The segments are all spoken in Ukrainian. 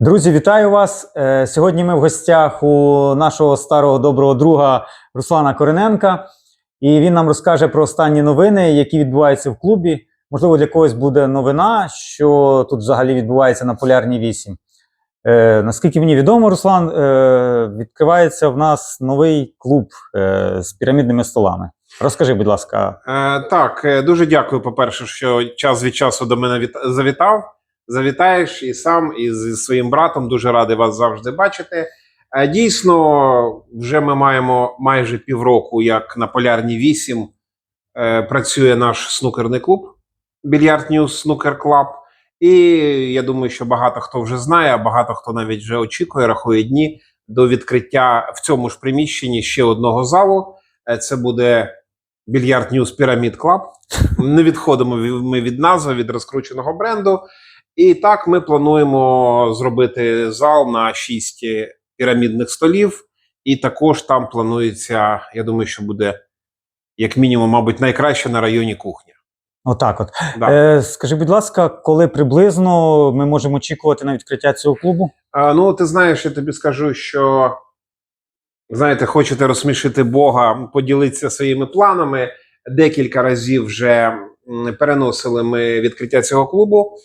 Друзі, вітаю вас! Е, Сьогодні ми в гостях у нашого старого доброго друга Руслана Корененка, і він нам розкаже про останні новини, які відбуваються в клубі. Можливо, для когось буде новина, що тут взагалі відбувається на полярній 8. Е, наскільки мені відомо, Руслан, е, відкривається в нас новий клуб е, з пірамідними столами. Розкажи, будь ласка, Е, так, е, дуже дякую, по-перше, що час від часу до мене від... завітав. Завітаєш і сам, і зі своїм братом. Дуже радий вас завжди бачити. Е, дійсно, вже ми маємо майже півроку, як на Полярній 8 е, працює наш снукерний клуб Більярд Ньюс Снукер Клаб. І я думаю, що багато хто вже знає, а багато хто навіть вже очікує, рахує дні до відкриття в цьому ж приміщенні ще одного залу. Е, Це буде Більярд Ньюс Пірамід Клаб. Не відходимо ми від назви, від розкрученого бренду. І так ми плануємо зробити зал на шість пірамідних столів. І також там планується, я думаю, що буде як мінімум, мабуть, найкраще на районі кухня. отак от. Да. Е, скажи, будь ласка, коли приблизно ми можемо очікувати на відкриття цього клубу? А, ну, ти знаєш, я тобі скажу, що знаєте, хочете розсмішити Бога, поділитися своїми планами. Декілька разів вже переносили ми відкриття цього клубу.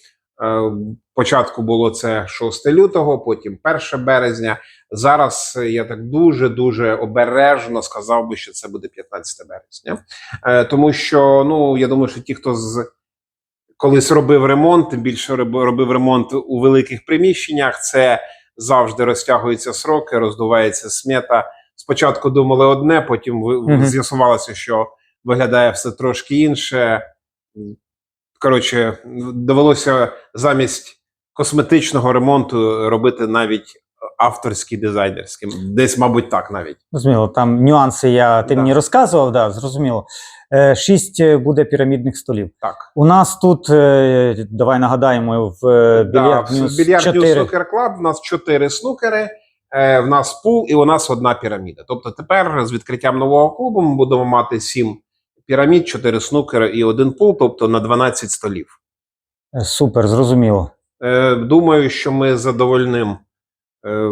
Е, Спочатку було це 6 лютого, потім 1 березня. Зараз е, я так дуже дуже обережно сказав би, що це буде 15 березня. Е, Тому що ну я думаю, що ті, хто з колись робив ремонт, більше робив ремонт у великих приміщеннях, це завжди розтягуються сроки, роздувається смета. Спочатку думали одне, потім з'ясувалося, що виглядає все трошки інше. Коротше, довелося замість косметичного ремонту робити навіть авторський дизайнерський. Десь, мабуть, так навіть. Зрозуміло, там нюанси я ти Да. мені розказував, да, зрозуміло. Е, шість е, буде пірамідних столів. Так. У нас тут, е, давай нагадаємо, в Більярд Да, Ньюс в 4. Снукер Клаб в нас чотири снукери, в нас пул і у нас одна піраміда. Тобто тепер з відкриттям нового клубу ми будемо мати сім пірамід, чотири снукери і один пул, тобто на 12 столів. Е, Супер, зрозуміло. Е, думаю, що ми задовольним е,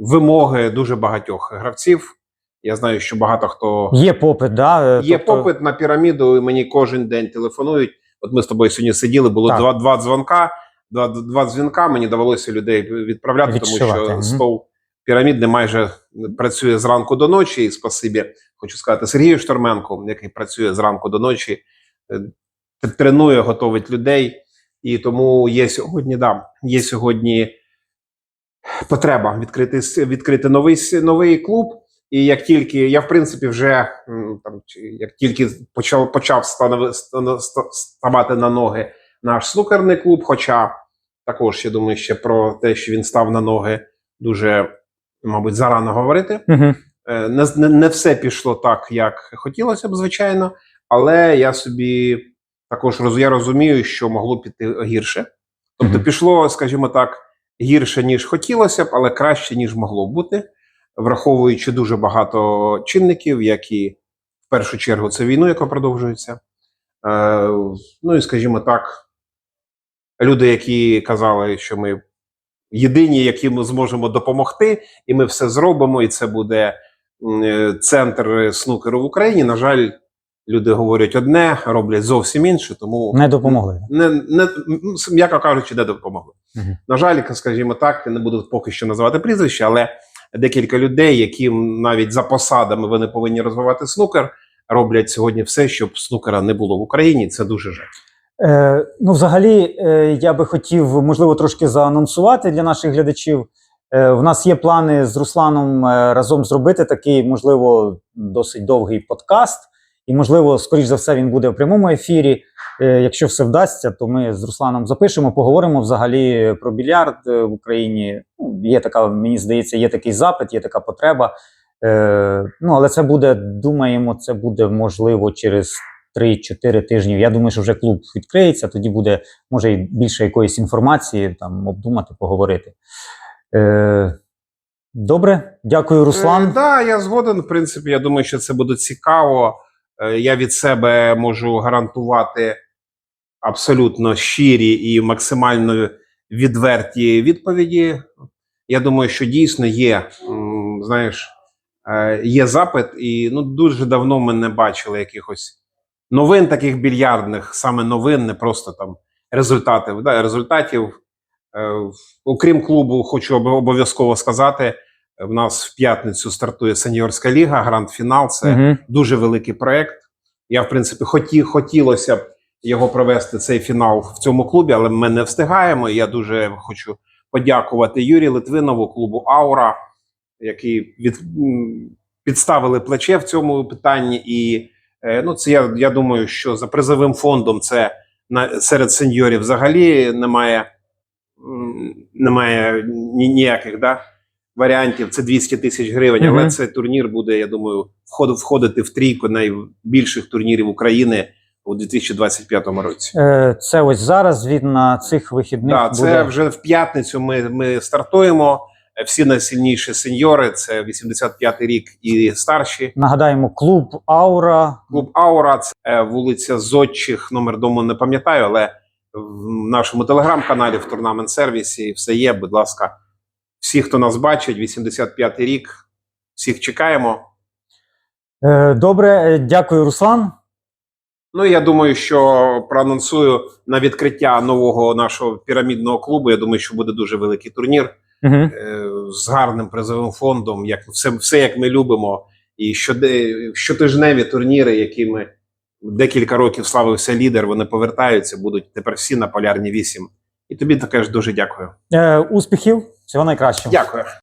вимоги дуже багатьох гравців. Я знаю, що багато хто Є попит, да? Є тобто- попит на піраміду, і мені кожен день телефонують. От ми з тобою сьогодні сиділи, було Так. два, два дзвонка, два, два дзвінка. Мені довелося людей відправляти, тому що мгм. стол пірамідний майже працює зранку до ночі. І спасибі, хочу сказати, Сергію Шторменку, який працює зранку до ночі, е, тренує, готовить людей. І тому є сьогодні, да, є сьогодні потреба відкрити, відкрити новий, новий клуб. І як тільки я, в принципі, вже там, як тільки почав почав ставати на ноги наш снукерний клуб, хоча також я думаю, ще про те, що він став на ноги, дуже, мабуть, зарано говорити. Мгм. Е, Не, не, все пішло так, як хотілося б, звичайно, але я собі також роз, я розумію, що могло піти гірше. Тобто пішло, скажімо так, гірше, ніж хотілося б, але краще, ніж могло бути, враховуючи дуже багато чинників, які в першу чергу це війну, яка продовжується. Е, ну і скажімо так, люди, які казали, що ми єдині, які ми зможемо допомогти, і ми все зробимо, і це буде центр снукеру в Україні. На жаль, люди говорять одне, роблять зовсім інше, тому Не допомогли. не, не м'яко кажучи, не допомогли. Мгм. На жаль, скажімо так, не буду поки що називати прізвище, але декілька людей, які навіть за посадами вони повинні розвивати снукер, роблять сьогодні все, щоб снукера не було в Україні. Це дуже жаль. Е, ну, взагалі, е, я би хотів, можливо, трошки заанонсувати для наших глядачів. Е, в нас є плани з Русланом е, разом зробити такий, можливо, досить довгий подкаст. І, можливо, скоріш за все, він буде в прямому ефірі. Е, якщо все вдасться, то ми з Русланом запишемо, поговоримо взагалі про більярд в Україні. Ну, є така, мені здається, є такий запит, є така потреба. Ну, але це буде, думаємо, це буде можливо через 3-4 тижні. Я думаю, що вже клуб відкриється, тоді буде, може, і більше якоїсь інформації там обдумати, поговорити. Е, добре, дякую, Руслан. Так, да, я згоден. В принципі, я думаю, що це буде цікаво. Е, Я від себе можу гарантувати абсолютно щирі і максимально відверті відповіді. Я думаю, що дійсно є, знаєш, е, є запит, і ну дуже давно ми не бачили якихось новин таких більярдних, саме новин, не просто там результатів. Да, результатів. Е, Окрім клубу, хочу обов'язково сказати. В нас в п'ятницю стартує сеньорська ліга, гранд-фінал. Це Мгм. дуже великий проект. Я, в принципі, хоті, хотілося б його провести цей фінал в цьому клубі, але ми не встигаємо. Я дуже хочу подякувати Юрію Литвинову, клубу Аура, які від, підставили плече в цьому питанні. І е, ну, це я, я думаю, що за призовим фондом це на серед сеньорів взагалі немає, немає ніяких да, варіантів. Це 200 тисяч гривень. Але Мгм. цей турнір буде, я думаю, вход- входити в трійку найбільших турнірів України у 2025 році. Е, Це ось зараз він на цих вихідних Так, буде. це вже в п'ятницю. Ми, ми стартуємо. Всі найсильніші сеньори це 85-й рік і старші. Нагадаємо, клуб Аура. Клуб Аура, це е, вулиця Зодчих, номер дому не пам'ятаю, але в нашому телеграм-каналі в турнамент сервісі все є. Будь ласка, всі, хто нас бачить, 85-й рік. Всіх чекаємо. Е, Добре, е, дякую, Руслан. Ну я думаю, що проанонсую на відкриття нового нашого пірамідного клубу. Я думаю, що буде дуже великий турнір. Угу. е, з гарним призовим фондом, як все, все як ми любимо, і щотижневі турніри, якими декілька років славився лідер, вони повертаються, будуть тепер всі на полярні 8. І тобі також дуже дякую. Е, Успіхів, всього найкращого. Дякую.